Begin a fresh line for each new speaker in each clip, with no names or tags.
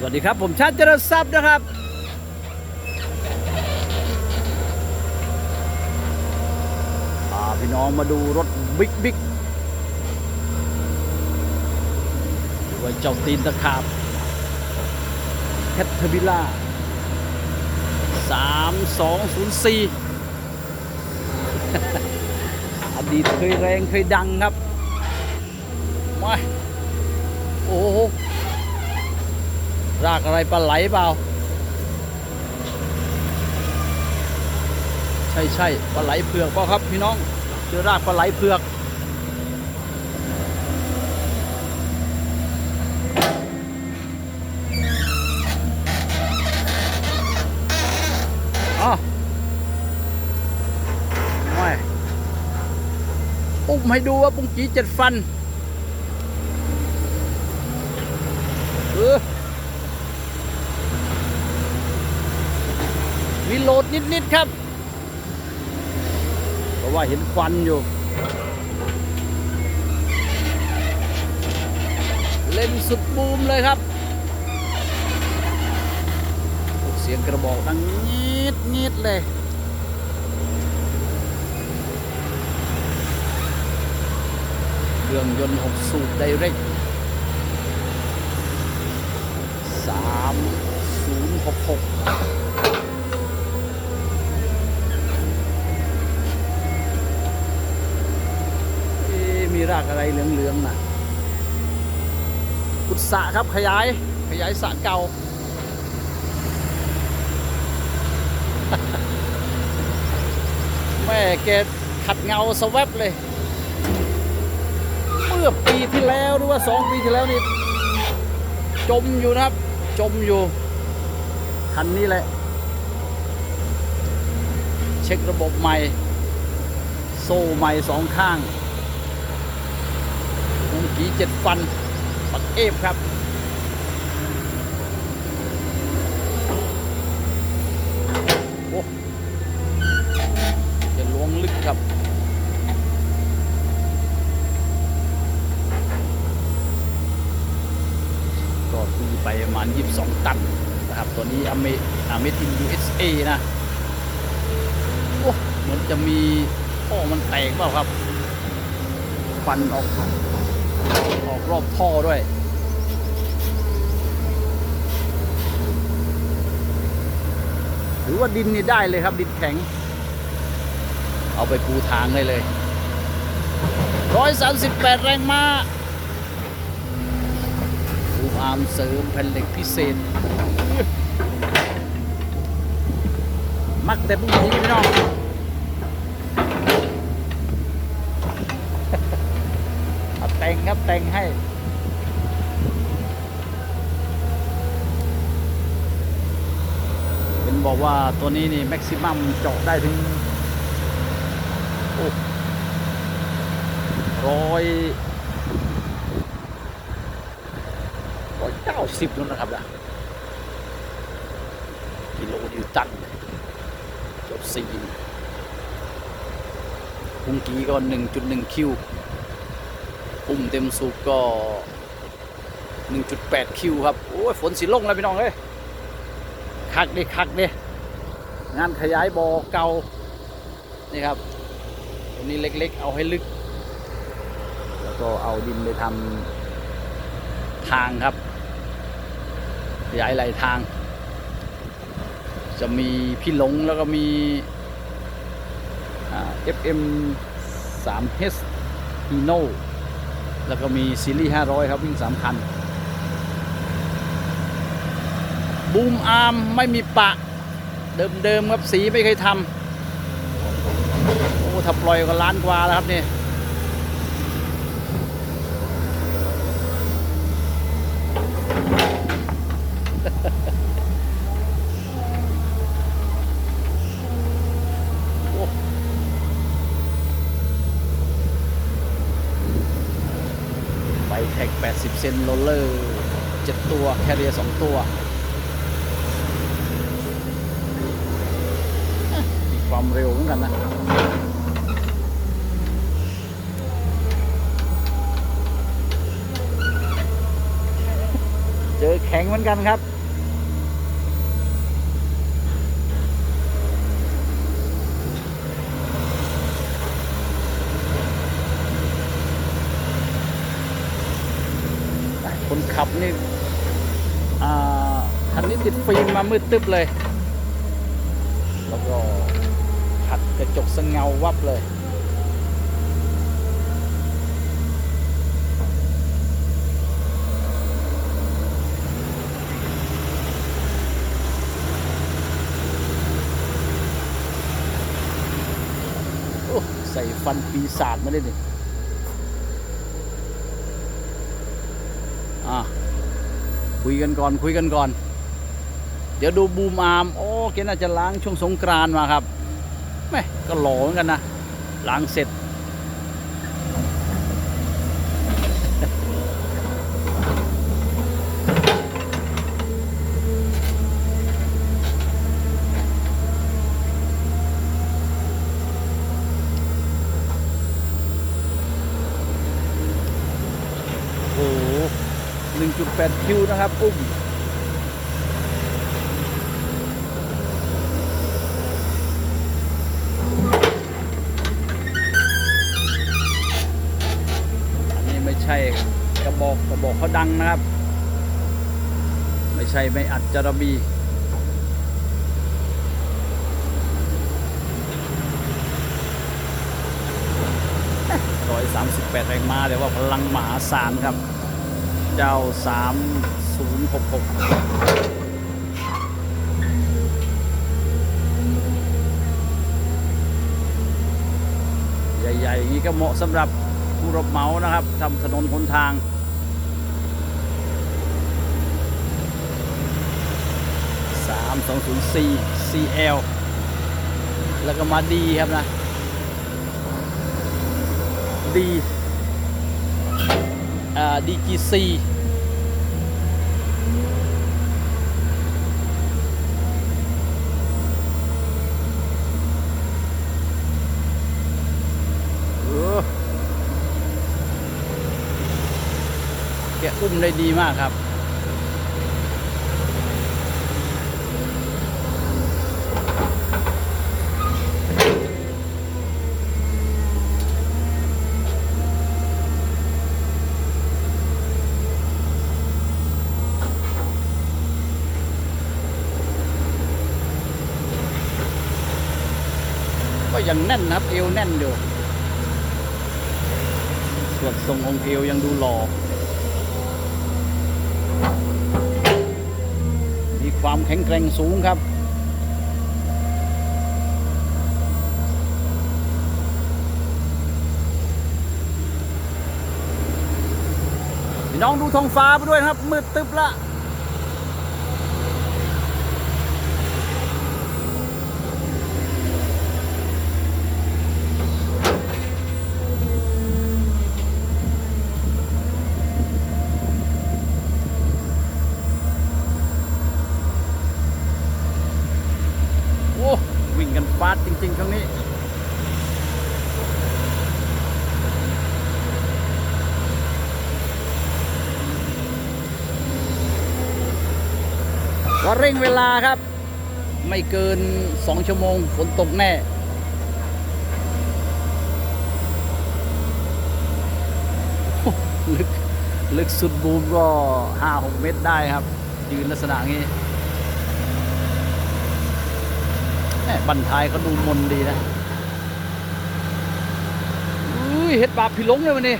สวัสดีครับ ผมชาติเจริญทรัพย์นะครับ พาพี่น้องมาดูรถบิ๊กบิ๊กหรือว่าเจ้าตีนตะขาบแคทเทอร์บิล่าสามสองศูนย์สี่อดีตเคยแรงเคยดังครับมาโอ้โห รากอะไรปลาไหลเปล่า ใช่ใช่ปลาไหลเผือกเปล่าครับพี่น้องเจอรากปลาไหลเผือกอ๋อไม่อุ้มให้ดูว่าปุ้งกีเจ็ดฟันเออ มีโหลดนิดๆครับ เพราะว่าเห็นควันอยู่ เล่นสุดบูมเลยครับ เสียงกระบอกดังงีดงีดเลย เครื่องยนต์6สูบไดเรกสามศูนย์หกหก เอ๊ะมีราก อะไรเหลืองๆน่ะขุดสระครับขยายขยายสระเก่า แม่แกขัดเงาสแวบเลย เมื่อปีที่แล้วหรือว่าสองปีที่แล้วนี่จมอยู่นะครับ จมอยู่คันนี้แหละ เช็คระบบใหม่ โซ่ใหม่สองข้าง วีเจ็ดฟัน ปักเอฟครับ โอ้จะล้วงลึกครับก็ตีไปประมาณ 22 ตันนะครับ ตัวนี้อเมอเมทิน USA นะ โอ้เหมือนจะมีท่อมันแตกเปล่าครับควันออก ออกรอบท่อด้วยหรือว่าดินนี่ได้เลยครับดินแข็ง เอาไปปูทางได้เลย 138 แรงม้าปูอาร์มเสริมแผ่นเหล็กพิเศษ มักแต่พวกนี้พี่น้อง เอา แต่งครับแต่งให้เป็นบอกว่าตัวนี้นี่แม็กซิมัมเจาะได้ถึงโอ้ร้อยร้อยเก้าสิบแล้วนะครับนะกิโลนิวตันจบสี่พุงกี้ก็1.1คิว ปุ่มเต็มสูบก็ 1.8 คิวครับ โอ้ย ฝนสีลงแล้วพี่น้องเอ้ยคักดิคักดิงานขยายบ่อเก่า นี่ครับตรงนี้เล็กๆ เอาให้ลึก แล้วก็เอาดินไปทำทางครับ ขยายไหลทาง จะมีพี่หลงแล้วก็มี FM 3 H Hino แล้วก็มีซีรีส์ 500 ครับวิ่งสามคัน บูมอาร์มไม่มีปะ เดิมๆครับสีไม่เคยทำโอ้ถ้าปล่อยก็ล้านกว่าแล้วครับนี่ โอ้ไฟแท็ก 80 เซนโรลเลอร์7ตัว แคเรียร์2ตัว มีความเร็วเหมือนกันนะเจอแคแข็งเหมือนกันครับ คนขับนี่อ่าคันนี้ติดฟิล์มมามืดตึ๊บเลย แล้วก็ขัดกระจกสงเงาวับเลยโอ้ใส่ฟันปีศาจมาเลย อะคุยกันก่อนคุยกันก่อน เดี๋ยวดูบูมอาร์มโอ้แกน่าจะล้างช่วงสงกรานมาครับแม่ก็หล่อเหมือนกันนะล้างเสร็จ โอ้โห 1.8 คิวนะครับ อุ้มอันนี้ไม่ใช่กระบอกกระบอกเขาดังนะครับ ไม่ใช่ไม่อัดจารบีร้อยสามสิบแปดแรงม้าแต่ว่าพลังมหาศาลครับ เจ้าสามศูนย์หกหกใหญ่ๆอย่างนี้ก็เหมาะสำหรับผู้รับเหมานะครับทำถนนหนทางสามสองศูนย์สี่ CL แล้วก็มาดีครับนะ ดี อ่าดีจีซีแกอุ้มได้ดีมากครับ ยังแน่นนะครับ เอวแน่นอยู่ส่วนทรงองค์เอวยังดูหล่อ มีความแข็งแกร่งสูงครับ น้องดูท้องฟ้าไปด้วยนะครับ มืดตึ๊บละ โอ้วิ่งกัน ฟาดจริงๆครั้งนี้ก็เร่งเวลาครับ ไม่เกิน 2 ชั่วโมงฝนตกแน่ลึก ลึกสุดบูมก็5-6เมตรได้ครับ ยืนลักษณะนี้ แม่บันทายเขาดูมนดีนะอุ้ยเฮ็ดบาปพี่หลงเลยวันนี้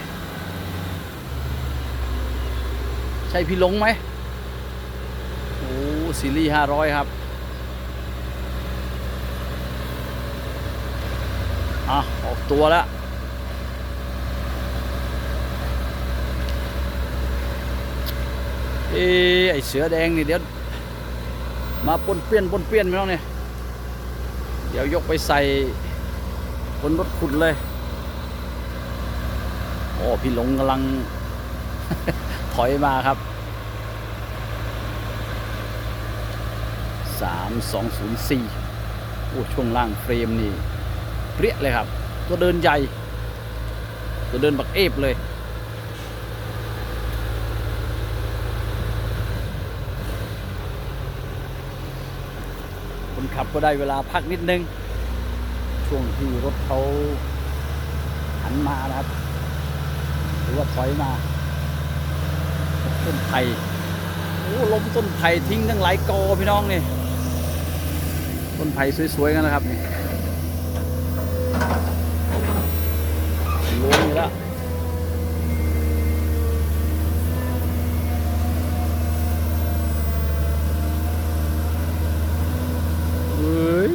ใช่พี่หลงไหมโอ้ซีรีส์ห้าร้อยครับอะออกตัวแล้วเอ้ไอเสือแดงนี่เดี๋ยวมาปนเปี้ยนปนเปี้ยนไม่ต้องเนี่ย เดี๋ยวยกไปใส่บนรถขุดเลย โอ้ พี่หลงกำลัง ถอยมาครับสามสองศูนย์สี่โอ้ช่วงล่างเฟรมนี่เปรี้ยเลยครับ ตัวเดินใหญ่ ตัวเดินบักเอฟเลย ขับก็ได้เวลาพักนิดนึง ช่วงที่รถเขาหันมานะครับ หรือว่าถอยมาต้นไผ่โอ้ล้มต้นไผ่ทิ้งตั้งหลายกอพี่น้องนี่ต้นไผ่สวยๆกันนะครับนี่ล้มแล้ว เฮ้ย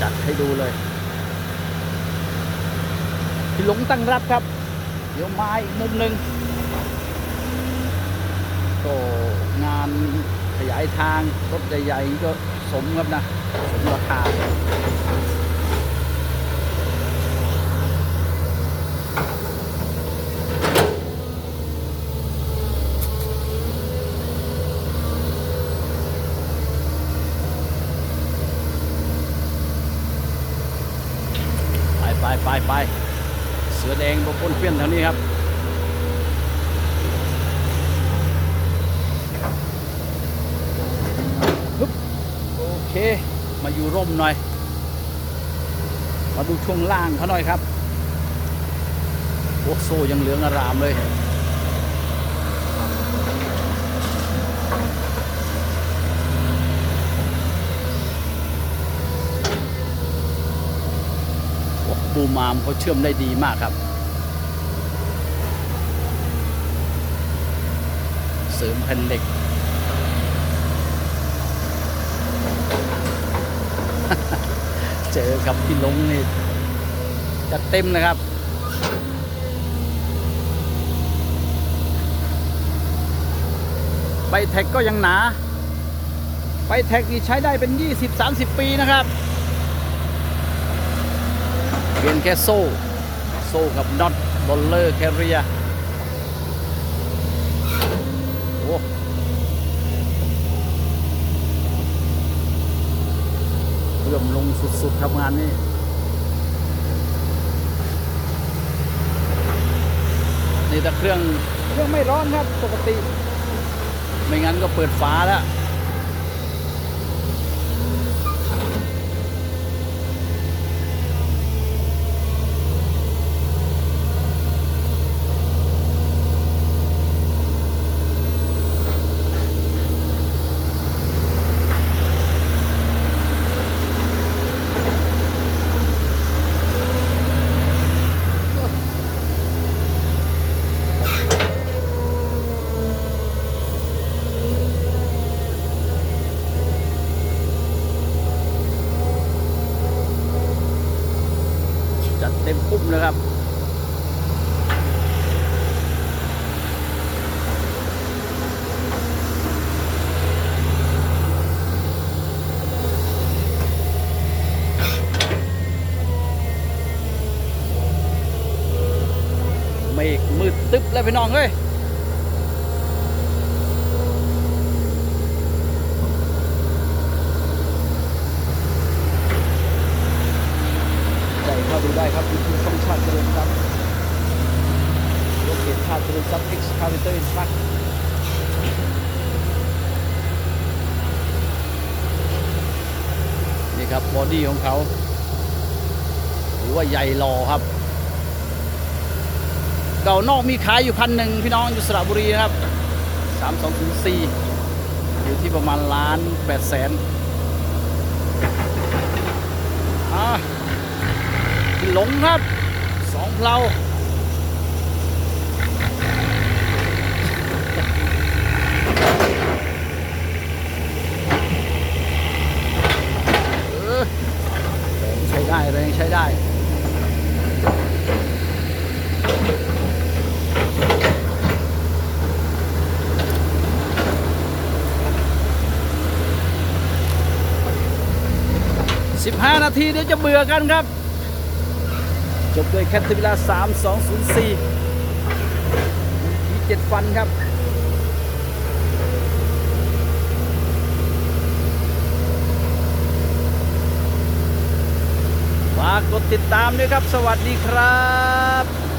จัดให้ดูเลย พี่หลง ตั้งรับครับ เดี๋ยวมาอีกมุมหนึ่งก็งานขยายทางรถใหญ่ๆก็สมครับนะ สมราคา ไปไปไปไปเสื อ้นเปี้ยนแถวนี้ครับฮึบโอเค มาอยู่ร่มหน่อย มาดูช่วงล่างเขาหน่อยครับโอ้โซ่ยังเหลืองอารามเลยโอ้บูมามเขาเชื่อมได้ดีมากครับ เสริมแผ่นเหล็ก เจอกับพี่ลงนี่จัดเต็มนะครับใบแท็กก็ยังหนาใบแท็กนี่ใช้ได้เป็น 20-30 ปีนะครับ เปลี่ยนแค่โซ่ โซ่กับน็อตบอลเลอร์แคเรียโอ้เรื่อมลง สุดๆครับงานนี้นี่แต่เครื่องเครื่องไม่ร้อนครับปกติ ไม่งั้นก็เปิดฝาแล้ว จัดเต็มปุ้มเลยครับ เมฆมืดตึ๊บ เลยพี่น้องเอ้ยใจเข้าดูได้ครับยูทูบช่องชาติเจริญทรัพย์รถเก๋งชาติเจริญทรัพย์ X c a v a t o r Truck นี่ครับบอดี้ของเขา หรือว่าใหญ่หล่อครับ เก่านอกมีขายอยู่คันหนึ่งพี่น้องอยู่สระบุรีนะครับ3204อยู่ที่ประมาณล้าน8แสนอ่าหลงครับสองเพลาใช้ได้แรงใช้ได้ 15 นาทีเดี๋ยวจะเบื่อกันครับ จบด้วยแคทเทอร์วิลา3204มีเจ็ดฟันครับฝากกดติดตามด้วยครับ สวัสดีครับ